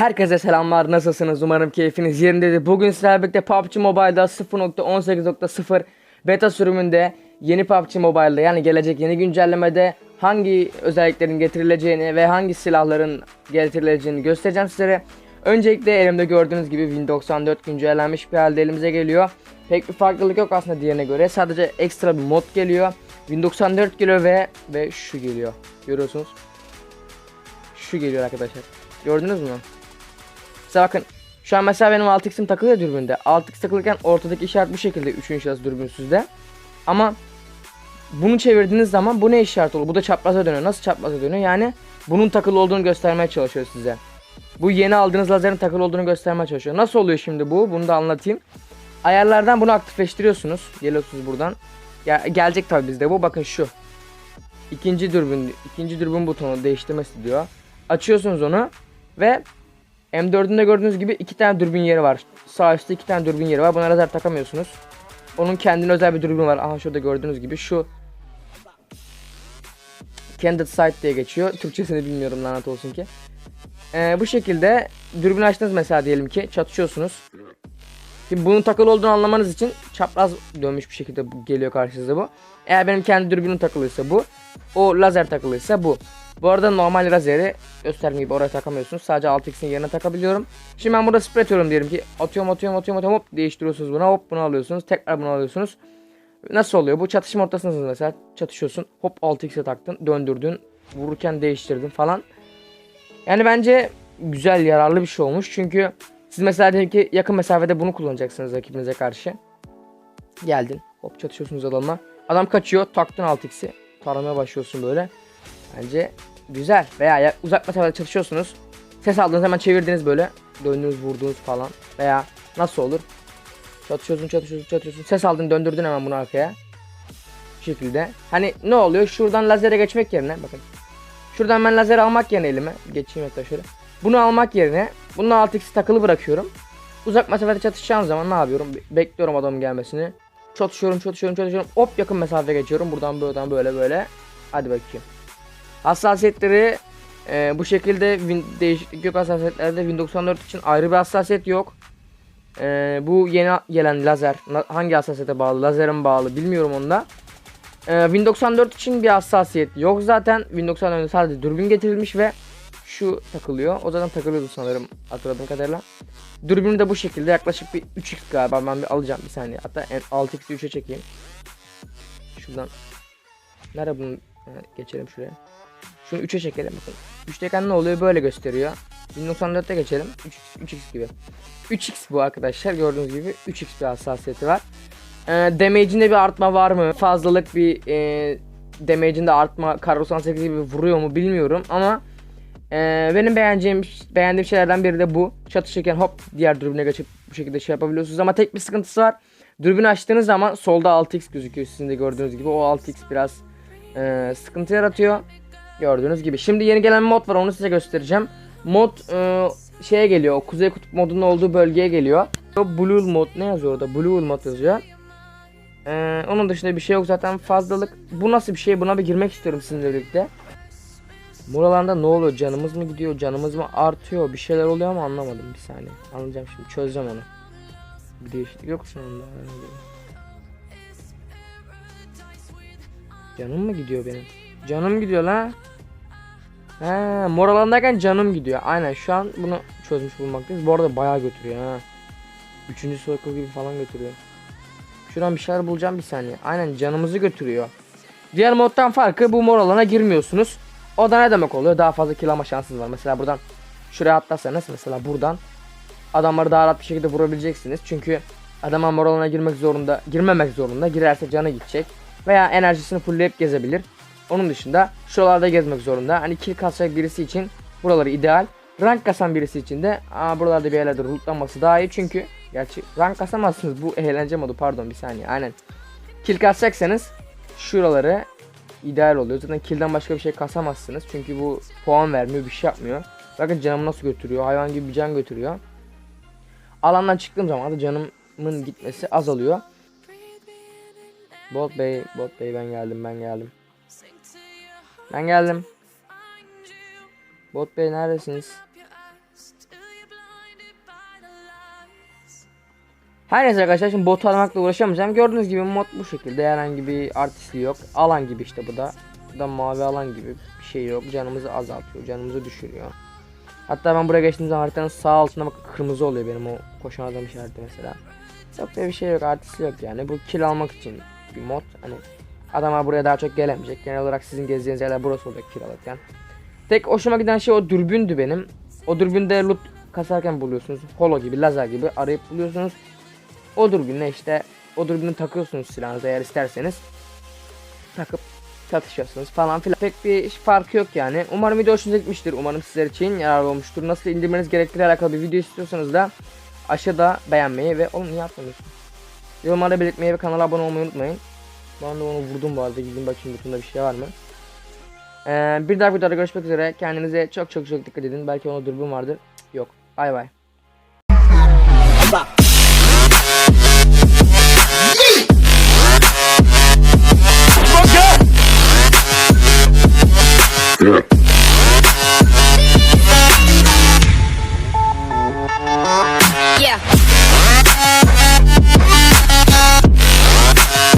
Herkese selamlar nasılsınız umarım keyfiniz yerindedir. Bugün sizlerle birlikte PUBG Mobile'da 0.18.0 beta sürümünde yeni PUBG Mobile'da yani gelecek yeni güncellemede hangi özelliklerin getirileceğini ve hangi silahların getirileceğini göstereceğim sizlere. Öncelikle elimde gördüğünüz gibi Win 94 güncellenmiş bir halde elimize geliyor. Pek bir farklılık yok aslında diğerine göre. Sadece ekstra bir mod geliyor. Win 94 geliyor ve ve şu geliyor. Görüyorsunuz. Şu geliyor arkadaşlar. Gördünüz mü? Size bakın. Şu an mesela benim 6x'im takılı ya dürbünde. 6x takılırken ortadaki işaret bu şekilde 3. şahıs dürbünsüzde. Ama bunu çevirdiğiniz zaman bu ne işaret olur? Bu da çapraza dönüyor. Nasıl çapraza dönüyor? Yani bunun takılı olduğunu göstermeye çalışıyor size. Bu yeni aldığınız lazerin takılı olduğunu göstermeye çalışıyor. Nasıl oluyor şimdi bu? Bunu da anlatayım. Ayarlardan bunu aktifleştiriyorsunuz. Geliyorsunuz buradan. Ya, gelecek tabi bizde bu. Bakın şu. İkinci dürbün, ikinci dürbün butonu değiştirmesi diyor. Açıyorsunuz onu ve M4'ünde gördüğünüz gibi iki tane dürbün yeri var. Sağ üstte iki tane dürbün yeri var. Buna lazer takamıyorsunuz. Onun kendine özel bir dürbün var. Aha şurada gördüğünüz gibi şu Candid Sight diye geçiyor. Türkçesini bilmiyorum lanet olsun ki. Ee, bu şekilde dürbün açtınız mesela diyelim ki çatışıyorsunuz. Şimdi bunun takılı olduğunu anlamanız için çapraz dönmüş bir şekilde geliyor karşınıza bu. Eğer benim kendi dürbünüm takılıysa bu. O lazer takılıysa bu. Bu arada normal lazeri gösterdiğim gibi oraya takamıyorsunuz. Sadece 6x'in yerine takabiliyorum. Şimdi ben burada spray atıyorum diyelim ki. Atıyorum atıyorum atıyorum atıyorum hop değiştiriyorsunuz buna hop bunu alıyorsunuz. Tekrar bunu alıyorsunuz. Nasıl oluyor? Bu çatışma ortasındasınız mesela. Çatışıyorsun. Hop 6x'e taktın. Döndürdün. Vururken değiştirdin falan. Yani bence güzel yararlı bir şey olmuş. Çünkü siz mesela diyelim ki yakın mesafede bunu kullanacaksınız rakibinize karşı. Geldin. Hop çatışıyorsunuz adamla. Adam kaçıyor. Taktın 6x'i. Taramaya başlıyorsun böyle. Bence güzel. Veya ya- uzak mesafede çatışıyorsunuz. Ses aldınız hemen çevirdiniz böyle. Döndünüz vurdunuz falan. Veya nasıl olur? Çatışıyorsun çatışıyorsun çatışıyorsun. Ses aldın döndürdün hemen bunu arkaya. Bu şekilde. Hani ne oluyor? Şuradan lazere geçmek yerine bakın. Şuradan ben lazer almak yerine elime. Geçeyim hatta şöyle. Bunu almak yerine bunun 6x'i takılı bırakıyorum. Uzak mesafede çatışacağım zaman ne yapıyorum? Be- Bekliyorum adamın gelmesini. Çatışıyorum çatışıyorum çatışıyorum. Hop yakın mesafe geçiyorum. Buradan buradan böyle böyle. Hadi bakayım. Hassasiyetleri e, bu şekilde win, değişiklik yok hassasiyetlerde. Win 94 için ayrı bir hassasiyet yok. E, bu yeni gelen lazer hangi hassasiyete bağlı? Lazerin bağlı bilmiyorum onda. E, Win 94 için bir hassasiyet yok zaten. Win 94'de sadece dürbün getirilmiş ve şu takılıyor. O zaten takılıyordu sanırım hatırladığım kadarıyla. Dürbünü de bu şekilde yaklaşık bir 3x galiba ben bir alacağım bir saniye. Hatta en 6x'i 3'e çekeyim. Şuradan. Nerede bunu? Geçelim şuraya. Şunu 3'e çekelim bakın. 3'teyken ne oluyor böyle gösteriyor. 1094'te geçelim. 3x, 3x gibi. 3x bu arkadaşlar gördüğünüz gibi 3x bir hassasiyeti var. Ee, damage'inde bir artma var mı? Fazlalık bir e, damage'inde artma kar 98 gibi vuruyor mu bilmiyorum ama e, benim beğeneceğim beğendiğim şeylerden biri de bu. Çatışırken hop diğer dürbüne geçip bu şekilde şey yapabiliyorsunuz ama tek bir sıkıntısı var. Dürbünü açtığınız zaman solda 6x gözüküyor sizin de gördüğünüz gibi. O 6x biraz e, sıkıntı yaratıyor. Gördüğünüz gibi. Şimdi yeni gelen mod var onu size göstereceğim. Mod e, şeye geliyor. Kuzey Kutup modunun olduğu bölgeye geliyor. Blue mod ne yazıyor orada? Blue mod yazıyor. E, onun dışında bir şey yok zaten fazlalık. Bu nasıl bir şey? Buna bir girmek istiyorum sizinle birlikte. Buralarda ne oluyor? Canımız mı gidiyor? Canımız mı artıyor? Bir şeyler oluyor ama anlamadım bir saniye. Anlayacağım şimdi. Çözeceğim onu. Bir değişiklik yok sonunda. Canım mı gidiyor benim? Canım gidiyor la. He, mor canım gidiyor. Aynen şu an bunu çözmüş bulmaktayız. Bu arada bayağı götürüyor ha. Üçüncü circle gibi falan götürüyor. Şuradan bir şeyler bulacağım bir saniye. Aynen canımızı götürüyor. Diğer moddan farkı bu mor alana girmiyorsunuz. O da ne demek oluyor? Daha fazla kill alma şansınız var. Mesela buradan şuraya atlarsanız mesela buradan adamları daha rahat bir şekilde vurabileceksiniz. Çünkü adama mor alana girmek zorunda, girmemek zorunda. Girerse canı gidecek. Veya enerjisini fullleyip gezebilir. Onun dışında şuralarda gezmek zorunda. Hani kill kasacak birisi için buraları ideal. Rank kasan birisi için de aa, buralarda bir yerlerde lootlanması daha iyi. Çünkü gerçi rank kasamazsınız. Bu eğlence modu pardon bir saniye. Aynen. Kill kasacaksanız şuraları ideal oluyor. Zaten kill'den başka bir şey kasamazsınız. Çünkü bu puan vermiyor, bir şey yapmıyor. Bakın canımı nasıl götürüyor. Hayvan gibi bir can götürüyor. Alandan çıktığım zaman da canımın gitmesi azalıyor. Bot Bey, Bot Bey ben geldim, ben geldim. Ben geldim. Bot Bey neredesiniz? Her neyse arkadaşlar şimdi bot aramakla uğraşamayacağım. Gördüğünüz gibi mod bu şekilde. Herhangi bir artistliği yok. Alan gibi işte bu da. Bu da mavi alan gibi bir şey yok. Canımızı azaltıyor. Canımızı düşürüyor. Hatta ben buraya geçtiğim zaman haritanın sağ altına bak kırmızı oluyor benim o koşan adam işareti mesela. Çok da bir şey yok artistliği yok yani. Bu kill almak için bir mod. Hani adamlar buraya daha çok gelemeyecek. Genel olarak sizin gezdiğiniz yerler burası olacak kill alırken. Tek hoşuma giden şey o dürbündü benim. O dürbünde loot kasarken buluyorsunuz. Holo gibi, lazer gibi arayıp buluyorsunuz. O dürbünle işte o dürbünü takıyorsunuz silahınıza eğer isterseniz. Takıp çatışıyorsunuz falan filan. Pek bir farkı yok yani. Umarım video hoşunuza gitmiştir. Umarım sizler için yararlı olmuştur. Nasıl indirmeniz gerektiğiyle alakalı bir video istiyorsanız da aşağıda beğenmeyi ve oğlum niye atmıyorsun? Yorumlarda belirtmeyi ve kanala abone olmayı unutmayın. Ben de onu vurdum bu arada. Gidin bakayım butunda bir şey var mı? Ee, bir dahaki videoda görüşmek üzere. Kendinize çok çok çok dikkat edin. Belki ona dürbün vardır. Yok. Bay bay. Yeah.